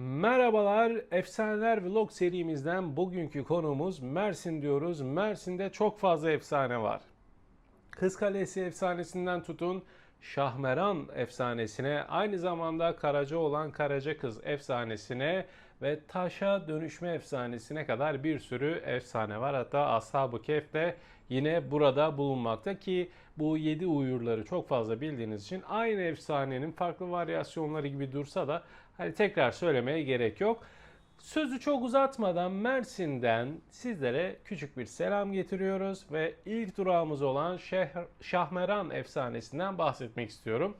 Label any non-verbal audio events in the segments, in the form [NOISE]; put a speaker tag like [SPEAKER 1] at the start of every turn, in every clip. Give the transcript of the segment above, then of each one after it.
[SPEAKER 1] Merhabalar, Efsaneler Vlog serimizden bugünkü konumuz Mersin diyoruz. Mersin'de çok fazla efsane var. Kız Kalesi efsanesinden tutun Şahmeran efsanesine, aynı zamanda Karaca olan Karaca Kız efsanesine ve Taşa dönüşme efsanesine kadar bir sürü efsane var. Hatta Ashab-ı Kehf de yine burada bulunmakta ki bu 7 uyurları çok fazla bildiğiniz için aynı efsanenin farklı varyasyonları gibi dursa da hani tekrar söylemeye gerek yok. Sözü çok uzatmadan Mersin'den sizlere küçük bir selam getiriyoruz ve ilk durağımız olan Şeh- Şahmeran efsanesinden bahsetmek istiyorum.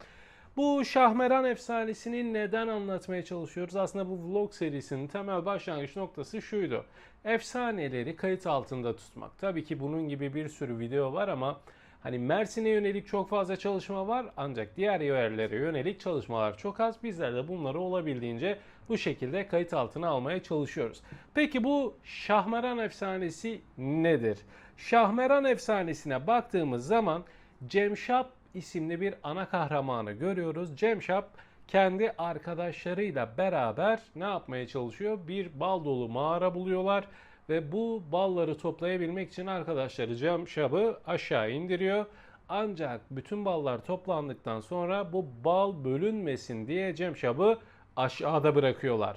[SPEAKER 1] Bu Şahmeran efsanesini neden anlatmaya çalışıyoruz? Aslında bu vlog serisinin temel başlangıç noktası şuydu. Efsaneleri kayıt altında tutmak. Tabii ki bunun gibi bir sürü video var ama Hani Mersin'e yönelik çok fazla çalışma var ancak diğer yerlere yönelik çalışmalar çok az. Bizler de bunları olabildiğince bu şekilde kayıt altına almaya çalışıyoruz. Peki bu Şahmeran efsanesi nedir? Şahmeran efsanesine baktığımız zaman Cemşap isimli bir ana kahramanı görüyoruz. Cemşap kendi arkadaşlarıyla beraber ne yapmaya çalışıyor? Bir bal dolu mağara buluyorlar ve bu balları toplayabilmek için arkadaşları Cemşap'ı aşağı indiriyor. Ancak bütün ballar toplandıktan sonra bu bal bölünmesin diye Cemşap'ı aşağıda bırakıyorlar.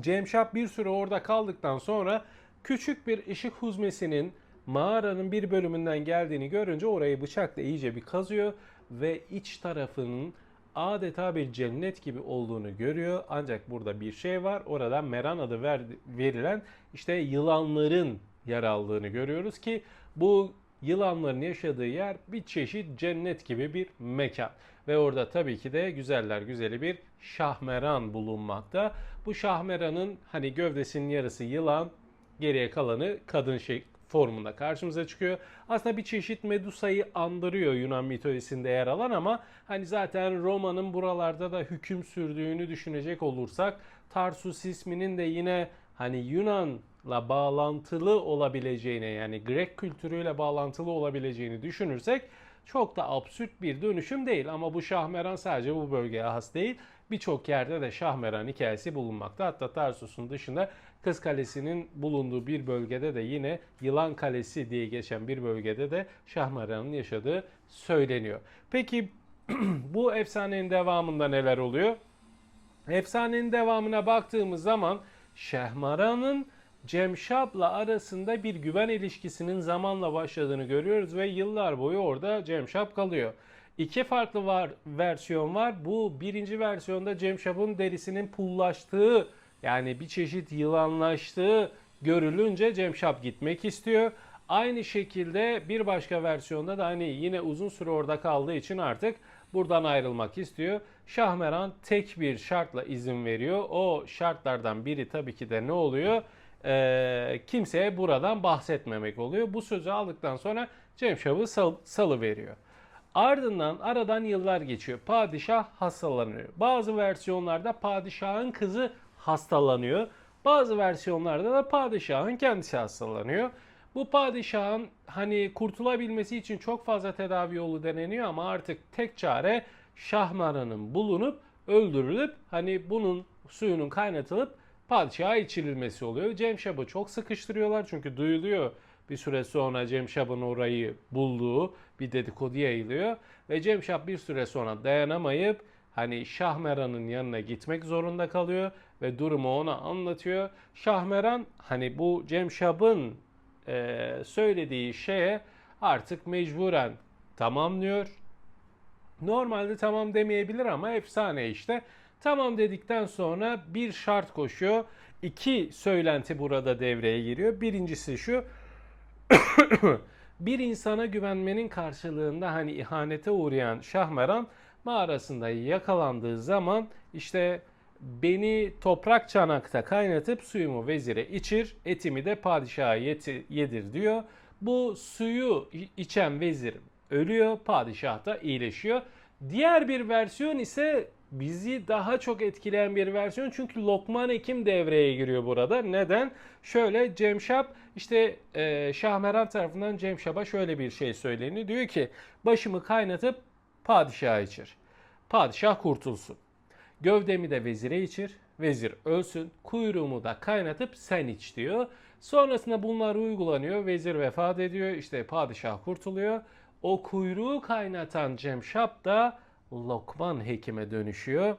[SPEAKER 1] Cemşap bir süre orada kaldıktan sonra küçük bir ışık huzmesinin mağaranın bir bölümünden geldiğini görünce orayı bıçakla iyice bir kazıyor ve iç tarafının adeta bir cennet gibi olduğunu görüyor. Ancak burada bir şey var. Orada Meran adı ver- verilen işte yılanların yer aldığını görüyoruz ki bu yılanların yaşadığı yer bir çeşit cennet gibi bir mekan. Ve orada tabii ki de güzeller güzeli bir şahmeran bulunmakta. Bu şahmeranın hani gövdesinin yarısı yılan, geriye kalanı kadın şey formunda karşımıza çıkıyor. Aslında bir çeşit Medusa'yı andırıyor Yunan mitolojisinde yer alan ama hani zaten Roma'nın buralarda da hüküm sürdüğünü düşünecek olursak Tarsus isminin de yine hani Yunan'la bağlantılı olabileceğine yani Grek kültürüyle bağlantılı olabileceğini düşünürsek çok da absürt bir dönüşüm değil ama bu Şahmeran sadece bu bölgeye has değil. Birçok yerde de Şahmeran hikayesi bulunmakta. Hatta Tarsus'un dışında Kız Kalesi'nin bulunduğu bir bölgede de yine Yılan Kalesi diye geçen bir bölgede de Şahmeran'ın yaşadığı söyleniyor. Peki [CLEARS THROAT] bu efsanenin devamında neler oluyor? Efsanenin devamına baktığımız zaman Şehmaran'ın Cemşap'la arasında bir güven ilişkisinin zamanla başladığını görüyoruz ve yıllar boyu orada Cemşap kalıyor. İki farklı var versiyon var. Bu birinci versiyonda Cemşap'ın derisinin pullaştığı yani bir çeşit yılanlaştığı görülünce Cemşap gitmek istiyor. Aynı şekilde bir başka versiyonda da hani yine uzun süre orada kaldığı için artık buradan ayrılmak istiyor. Şahmeran tek bir şartla izin veriyor. O şartlardan biri tabii ki de ne oluyor? Ee, kimseye buradan bahsetmemek oluyor. Bu sözü aldıktan sonra Cemşap'ı sal, salı veriyor. Ardından aradan yıllar geçiyor. Padişah hastalanıyor. Bazı versiyonlarda padişahın kızı hastalanıyor. Bazı versiyonlarda da padişahın kendisi hastalanıyor. Bu padişahın hani kurtulabilmesi için çok fazla tedavi yolu deneniyor ama artık tek çare Şahmaran'ın bulunup öldürülüp hani bunun suyunun kaynatılıp padişaha içirilmesi oluyor. Cemşap'ı çok sıkıştırıyorlar çünkü duyuluyor bir süre sonra Cemşap'ın orayı bulduğu bir dedikodu yayılıyor. Ve Cemşap bir süre sonra dayanamayıp hani Şahmeran'ın yanına gitmek zorunda kalıyor ve durumu ona anlatıyor. Şahmeran hani bu Cemşap'ın e, söylediği şeye artık mecburen tamamlıyor. Normalde tamam demeyebilir ama efsane işte. Tamam dedikten sonra bir şart koşuyor. İki söylenti burada devreye giriyor. Birincisi şu. [COUGHS] bir insana güvenmenin karşılığında hani ihanete uğrayan Şahmeran mağarasında yakalandığı zaman işte beni toprak çanakta kaynatıp suyumu vezire içir, etimi de padişaha yedir diyor. Bu suyu içen vezir ölüyor, padişah da iyileşiyor. Diğer bir versiyon ise bizi daha çok etkileyen bir versiyon çünkü Lokman Hekim devreye giriyor burada. Neden? Şöyle Cemşap işte e, Şahmeran tarafından Cemşap'a şöyle bir şey söyleniyor. Diyor ki başımı kaynatıp padişaha içir. Padişah kurtulsun. Gövdemi de vezire içir. vezir ölsün, kuyruğumu da kaynatıp sen iç diyor. Sonrasında bunlar uygulanıyor, vezir vefat ediyor, işte padişah kurtuluyor. O kuyruğu kaynatan Cemşap da Lokman Hekim'e dönüşüyor.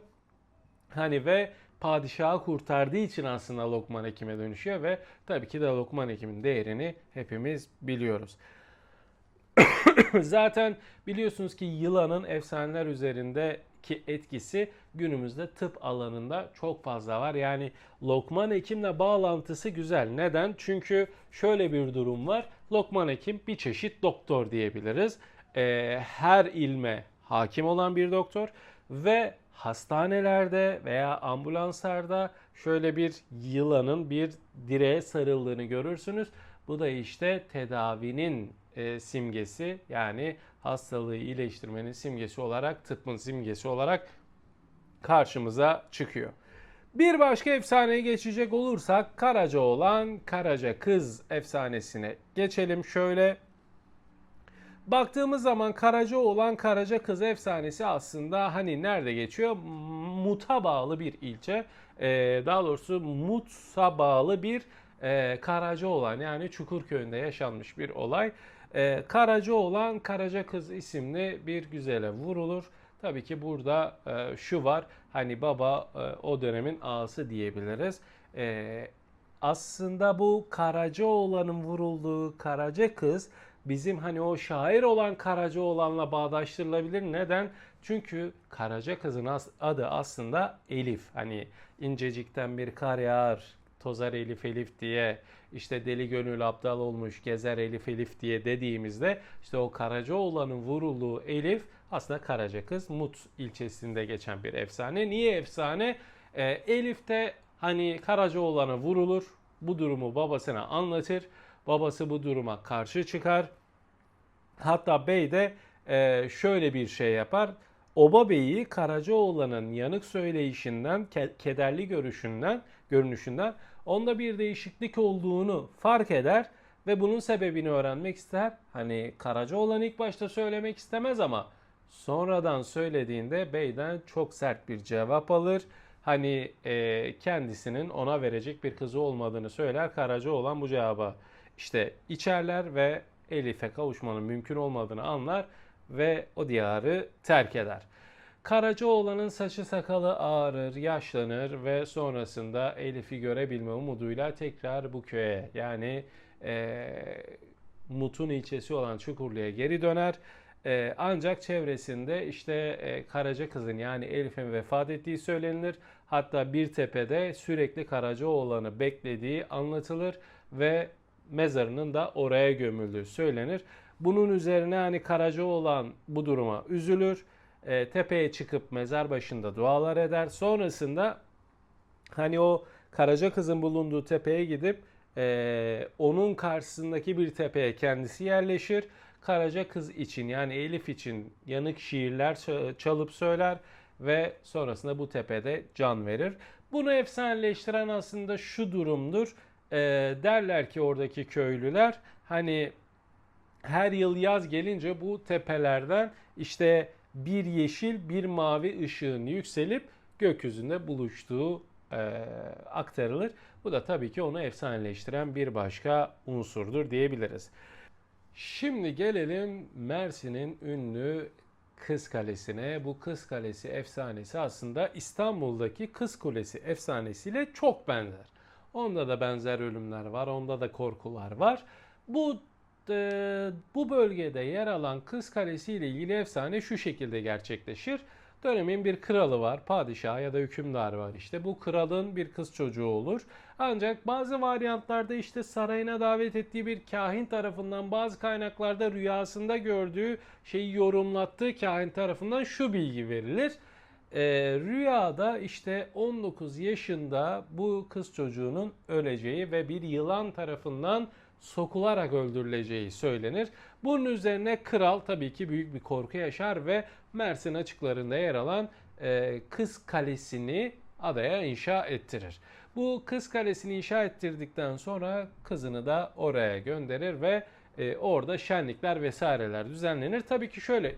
[SPEAKER 1] Hani ve padişahı kurtardığı için aslında Lokman Hekim'e dönüşüyor ve tabii ki de Lokman Hekim'in değerini hepimiz biliyoruz. [LAUGHS] Zaten biliyorsunuz ki yılanın efsaneler üzerindeki etkisi günümüzde tıp alanında çok fazla var. Yani Lokman Hekim'le bağlantısı güzel. Neden? Çünkü şöyle bir durum var. Lokman Hekim bir çeşit doktor diyebiliriz. Ee, her ilme hakim olan bir doktor ve hastanelerde veya ambulanslarda şöyle bir yılanın bir direğe sarıldığını görürsünüz. Bu da işte tedavinin e, simgesi yani hastalığı iyileştirmenin simgesi olarak tıbbın simgesi olarak karşımıza çıkıyor. Bir başka efsaneye geçecek olursak Karaca olan Karaca Kız efsanesine geçelim şöyle. Baktığımız zaman Karaca olan Karaca Kız efsanesi aslında hani nerede geçiyor? Mut'a bağlı bir ilçe. Ee, daha doğrusu Mut'a bağlı bir e, Karaca olan yani Çukurköy'ünde yaşanmış bir olay. Ee, Karaca olan Karaca Kız isimli bir güzele vurulur. Tabii ki burada e, şu var hani baba e, o dönemin ağası diyebiliriz. E, aslında bu Karacaoğlan'ın vurulduğu Karaca Kız bizim hani o şair olan Karacaoğlan'la bağdaştırılabilir. Neden? Çünkü Karaca Kız'ın adı aslında Elif. Hani incecikten bir kar yağar, tozar Elif Elif diye işte deli gönül aptal olmuş gezer Elif Elif diye dediğimizde işte o Karacaoğlan'ın vurulduğu Elif aslında Karaca Kız Mut ilçesinde geçen bir efsane. Niye efsane? Ee, Elif de hani Karacaoğlan'a vurulur. Bu durumu babasına anlatır. Babası bu duruma karşı çıkar. Hatta bey de e, şöyle bir şey yapar. Oba Bey'i Karacaoğlan'ın yanık söyleyişinden, kederli görüşünden, görünüşünden onda bir değişiklik olduğunu fark eder ve bunun sebebini öğrenmek ister. Hani Karacaoğlan ilk başta söylemek istemez ama sonradan söylediğinde beyden çok sert bir cevap alır. Hani e, kendisinin ona verecek bir kızı olmadığını söyler. Karacaoğlan bu cevaba işte içerler ve Elif'e kavuşmanın mümkün olmadığını anlar ve o diyarı terk eder. Karacaoğlan'ın saçı sakalı ağarır, yaşlanır ve sonrasında Elif'i görebilme umuduyla tekrar bu köye yani e, Mut'un ilçesi olan Çukurlu'ya geri döner. E, ancak çevresinde işte e, Karaca kızın yani Elif'in vefat ettiği söylenir. Hatta bir tepede sürekli Karacaoğlan'ı beklediği anlatılır ve mezarının da oraya gömüldüğü söylenir. Bunun üzerine hani Karacaoğlan bu duruma üzülür. E, tepeye çıkıp mezar başında dualar eder. Sonrasında hani o Karaca kızın bulunduğu tepeye gidip e, onun karşısındaki bir tepeye kendisi yerleşir. Karaca kız için yani Elif için yanık şiirler çalıp söyler ve sonrasında bu tepede can verir. Bunu efsaneleştiren aslında şu durumdur. E, derler ki oradaki köylüler hani her yıl yaz gelince bu tepelerden işte bir yeşil bir mavi ışığın yükselip gökyüzünde buluştuğu e, aktarılır. Bu da tabii ki onu efsaneleştiren bir başka unsurdur diyebiliriz. Şimdi gelelim Mersin'in ünlü Kız Kalesi'ne. Bu Kız Kalesi efsanesi aslında İstanbul'daki Kız Kulesi efsanesiyle çok benzer. Onda da benzer ölümler var, onda da korkular var. Bu bu bölgede yer alan Kız Kalesi ile ilgili efsane şu şekilde gerçekleşir. Dönemin bir kralı var, padişah ya da hükümdar var işte. Bu kralın bir kız çocuğu olur. Ancak bazı varyantlarda işte sarayına davet ettiği bir kahin tarafından bazı kaynaklarda rüyasında gördüğü şeyi yorumlattığı kahin tarafından şu bilgi verilir. Ee, rüyada işte 19 yaşında bu kız çocuğunun öleceği ve bir yılan tarafından sokularak öldürüleceği söylenir. Bunun üzerine kral tabii ki büyük bir korku yaşar ve Mersin açıklarında yer alan e, Kız Kalesi'ni adaya inşa ettirir. Bu Kız Kalesi'ni inşa ettirdikten sonra kızını da oraya gönderir ve e, orada şenlikler vesaireler düzenlenir. Tabii ki şöyle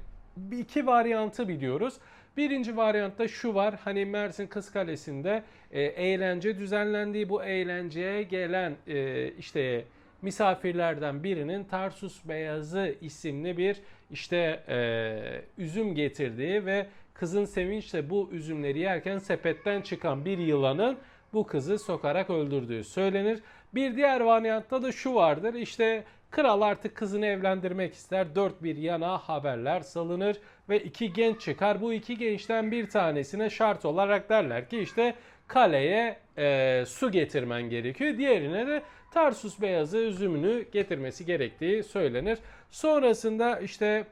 [SPEAKER 1] iki varyantı biliyoruz. Birinci varyantta şu var. Hani Mersin Kız Kalesi'nde e, eğlence düzenlendiği bu eğlenceye gelen e, işte misafirlerden birinin Tarsus Beyazı isimli bir işte e, üzüm getirdiği ve kızın sevinçle bu üzümleri yerken sepetten çıkan bir yılanın bu kızı sokarak öldürdüğü söylenir. Bir diğer varyantta da şu vardır. İşte kral artık kızını evlendirmek ister. Dört bir yana haberler salınır ve iki genç çıkar. Bu iki gençten bir tanesine şart olarak derler ki işte kaleye e, su getirmen gerekiyor. Diğerine de Tarsus beyazı üzümünü getirmesi gerektiği söylenir. Sonrasında işte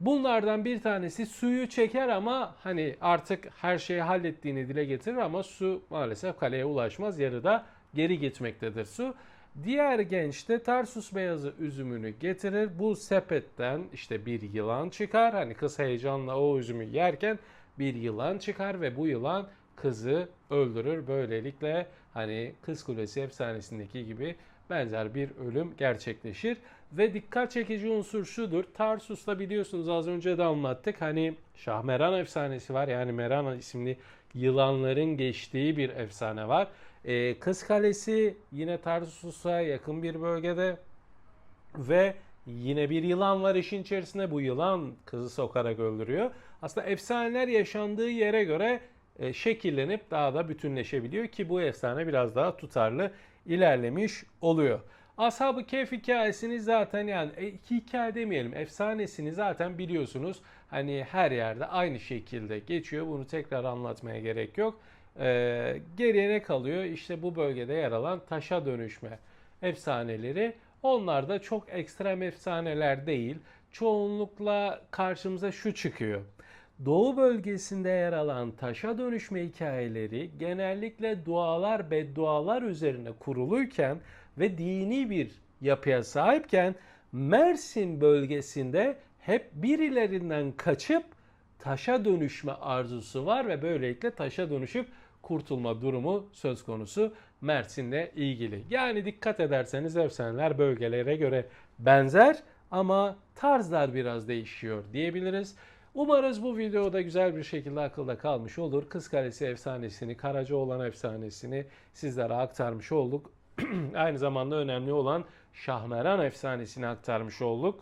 [SPEAKER 1] Bunlardan bir tanesi suyu çeker ama hani artık her şeyi hallettiğini dile getirir ama su maalesef kaleye ulaşmaz. Yarıda geri gitmektedir su. Diğer genç de Tarsus beyazı üzümünü getirir. Bu sepetten işte bir yılan çıkar. Hani kız heyecanla o üzümü yerken bir yılan çıkar ve bu yılan kızı öldürür. Böylelikle hani Kız Kulesi efsanesindeki gibi benzer bir ölüm gerçekleşir. Ve dikkat çekici unsur şudur. Tarsus'ta biliyorsunuz az önce de anlattık. Hani Şahmeran efsanesi var. Yani Meran isimli yılanların geçtiği bir efsane var. Ee, Kız Kalesi yine Tarsus'a yakın bir bölgede ve yine bir yılan var işin içerisinde. Bu yılan kızı sokarak öldürüyor. Aslında efsaneler yaşandığı yere göre e, şekillenip daha da bütünleşebiliyor ki bu efsane biraz daha tutarlı ilerlemiş oluyor. Ashab-ı Kehf hikayesini zaten yani e, iki hikaye demeyelim efsanesini zaten biliyorsunuz. Hani her yerde aynı şekilde geçiyor. Bunu tekrar anlatmaya gerek yok. Ee, geriye ne kalıyor? İşte bu bölgede yer alan taşa dönüşme efsaneleri. Onlar da çok ekstrem efsaneler değil. Çoğunlukla karşımıza şu çıkıyor. Doğu bölgesinde yer alan taşa dönüşme hikayeleri genellikle dualar beddualar üzerine kuruluyken ve dini bir yapıya sahipken Mersin bölgesinde hep birilerinden kaçıp taşa dönüşme arzusu var ve böylelikle taşa dönüşüp kurtulma durumu söz konusu Mersin'le ilgili. Yani dikkat ederseniz efsaneler bölgelere göre benzer ama tarzlar biraz değişiyor diyebiliriz. Umarız bu videoda güzel bir şekilde akılda kalmış olur. Kız Kalesi efsanesini, Karacaoğlan efsanesini sizlere aktarmış olduk. [CLEARS THROAT] Aynı zamanda önemli olan Şahmeran efsanesini aktarmış olduk.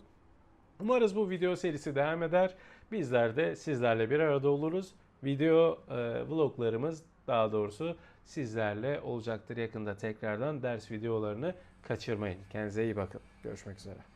[SPEAKER 1] Umarız bu video serisi devam eder. Bizler de sizlerle bir arada oluruz. Video e, vloglarımız daha doğrusu sizlerle olacaktır yakında tekrardan ders videolarını kaçırmayın. Kendinize iyi bakın. Görüşmek üzere.